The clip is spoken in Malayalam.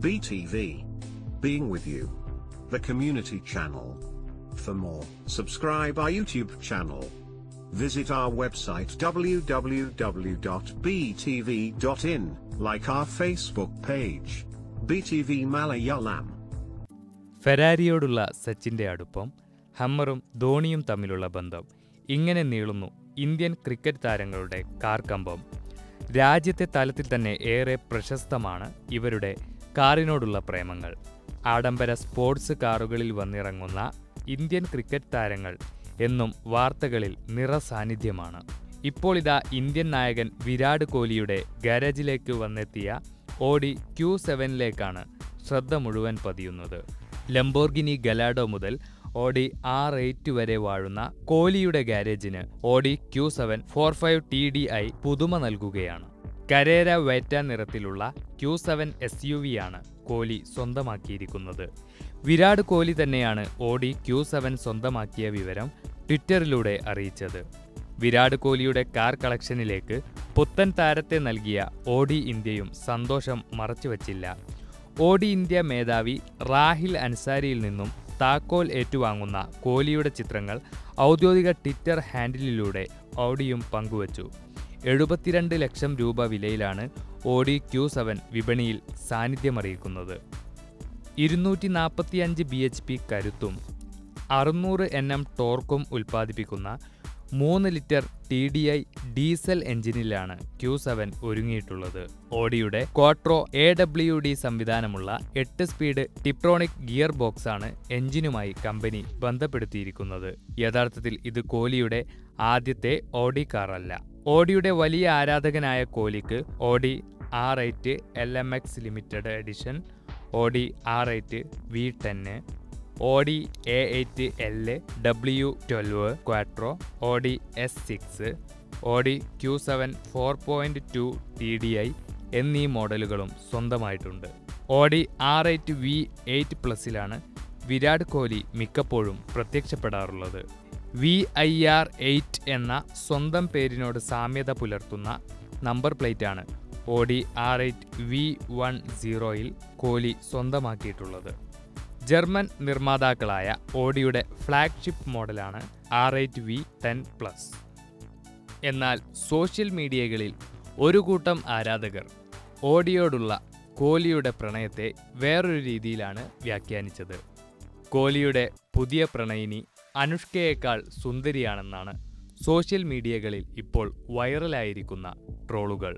BTV. Being with you. The community channel. For more, subscribe our YouTube channel. Visit our website www.btv.in, like our Facebook page. BTV Malayalam. ഫെരാരിയോടുള്ള സച്ചിന്റെ അടുപ്പം ഹമ്മറും ധോണിയും തമ്മിലുള്ള ബന്ധം ഇങ്ങനെ നീളുന്നു ഇന്ത്യൻ ക്രിക്കറ്റ് താരങ്ങളുടെ കാർക്കമ്പം രാജ്യത്തെ തലത്തിൽ തന്നെ ഏറെ പ്രശസ്തമാണ് ഇവരുടെ കാറിനോടുള്ള പ്രേമങ്ങൾ. ആഡംബര സ്പോർട്സ് കാറുകളിൽ വന്നിറങ്ങുന്ന ഇന്ത്യൻ ക്രിക്കറ്റ് താരങ്ങൾ എന്നും വാർത്തകളിൽ നിറസാന്നിധ്യമാണ്. ഇപ്പോൾ ഇതാ ഇന്ത്യൻ നായകൻ വിരാട് കോഹ്ലിയുടെ ഗാരേജിലേക്ക് വന്നെത്തിയ ഓഡി ക്യൂ സെവനിലേക്കാണ് ശ്രദ്ധ മുഴുവൻ പതിയുന്നത്. ലംബോർഗിനി ഗലാഡോ മുതൽ ഓഡി ആർ എയ്റ്റ് വരെ വാഴുന്ന കോഹ്ലിയുടെ ഗാരേജിന് Audi Q seven four five T D I പുതുമ നൽകുകയാണ്. കരേര വേറ്റ നിറത്തിലുള്ള Q seven S U V ആണ് കോഹ്ലി സ്വന്തമാക്കിയിരിക്കുന്നത്. വിരാട് കോഹ്ലി തന്നെയാണ് ഓഡി ക്യൂ സെവൻ സ്വന്തമാക്കിയ വിവരം ട്വിറ്ററിലൂടെ അറിയിച്ചത്. വിരാട് കോഹ്ലിയുടെ കാർ കളക്ഷനിലേക്ക് പുത്തൻ താരത്തെ നൽകിയ ഓഡി ഇന്ത്യയും സന്തോഷം മറച്ചുവച്ചില്ല. ഓഡി ഇന്ത്യ മേധാവി റാഹിൽ അൻസാരിയിൽ നിന്നും താക്കോൽ ഏറ്റുവാങ്ങുന്ന കോഹ്ലിയുടെ ചിത്രങ്ങൾ ഔദ്യോഗിക ട്വിറ്റർ ഹാൻഡിലിലൂടെ ഓഡിയും പങ്കുവച്ചു. എഴുപത്തിരണ്ട് ലക്ഷം രൂപ വിലയിലാണ് ഓഡി ക്യൂ സെവൻ വിപണിയിൽ സാന്നിധ്യമറിയിക്കുന്നത്. ഇരുന്നൂറ്റി നാൽപ്പത്തിയഞ്ച് ബി എച്ച് പി കരുത്തും അറുന്നൂറ് എൻ എം ടോർക്കും ഉൽപ്പാദിപ്പിക്കുന്ന മൂന്ന് litre T D I diesel എഞ്ചിനിലാണ് Q seven ഒരുങ്ങിയിട്ടുള്ളത്. ഓഡിയുടെ ക്വാട്രോ എ ഡബ്ല്യു ഡി സംവിധാനമുള്ള എട്ട് സ്പീഡ് ടിപ്ട്രോണിക് ഗിയർ ബോക്സാണ് എഞ്ചിനുമായി കമ്പനി ബന്ധപ്പെടുത്തിയിരിക്കുന്നത്. യഥാർത്ഥത്തിൽ ഇത് കോലിയുടെ ആദ്യത്തെ ഓഡി കാർ അല്ല ഓഡിയുടെ വലിയ ആരാധകനായ കോലിക്ക് Audi R eight L M X limited edition Audi R eight V ten Audi A eight L W twelve quattro Audi S six Audi Q seven four point two T D I എന്നീ മോഡലുകളും സ്വന്തമായിട്ടുണ്ട്. Audi R eight V eight പ്ലസിലാണ് Virat Kohli മിക്കപ്പോഴും പ്രത്യക്ഷപ്പെടാറുള്ളത്. വി ഐ ആർ എയ്റ്റ് എന്ന സ്വന്തം പേരിനോട് സാമ്യത പുലർത്തുന്ന number പ്ലേറ്റാണ് Audi R eight V one സീറോയിൽ കോഹ്ലി സ്വന്തമാക്കിയിട്ടുള്ളത്. ജർമ്മൻ നിർമ്മാതാക്കളായ ഓഡിയുടെ ഫ്ലാഗ്ഷിപ്പ് മോഡലാണ് R eight V ten plus എന്നാൽ സോഷ്യൽ മീഡിയകളിൽ ഒരു കൂട്ടം ആരാധകർ ഓഡിയോടുള്ള കോഹ്ലിയുടെ പ്രണയത്തെ വേറൊരു രീതിയിലാണ് വ്യാഖ്യാനിച്ചത്. കോഹ്ലിയുടെ പുതിയ പ്രണയിനി അനുഷ്കയേക്കാൾ സുന്ദരിയാണെന്നാണ് സോഷ്യൽ മീഡിയകളിൽ ഇപ്പോൾ വൈറലായിരിക്കുന്ന ട്രോളുകൾ.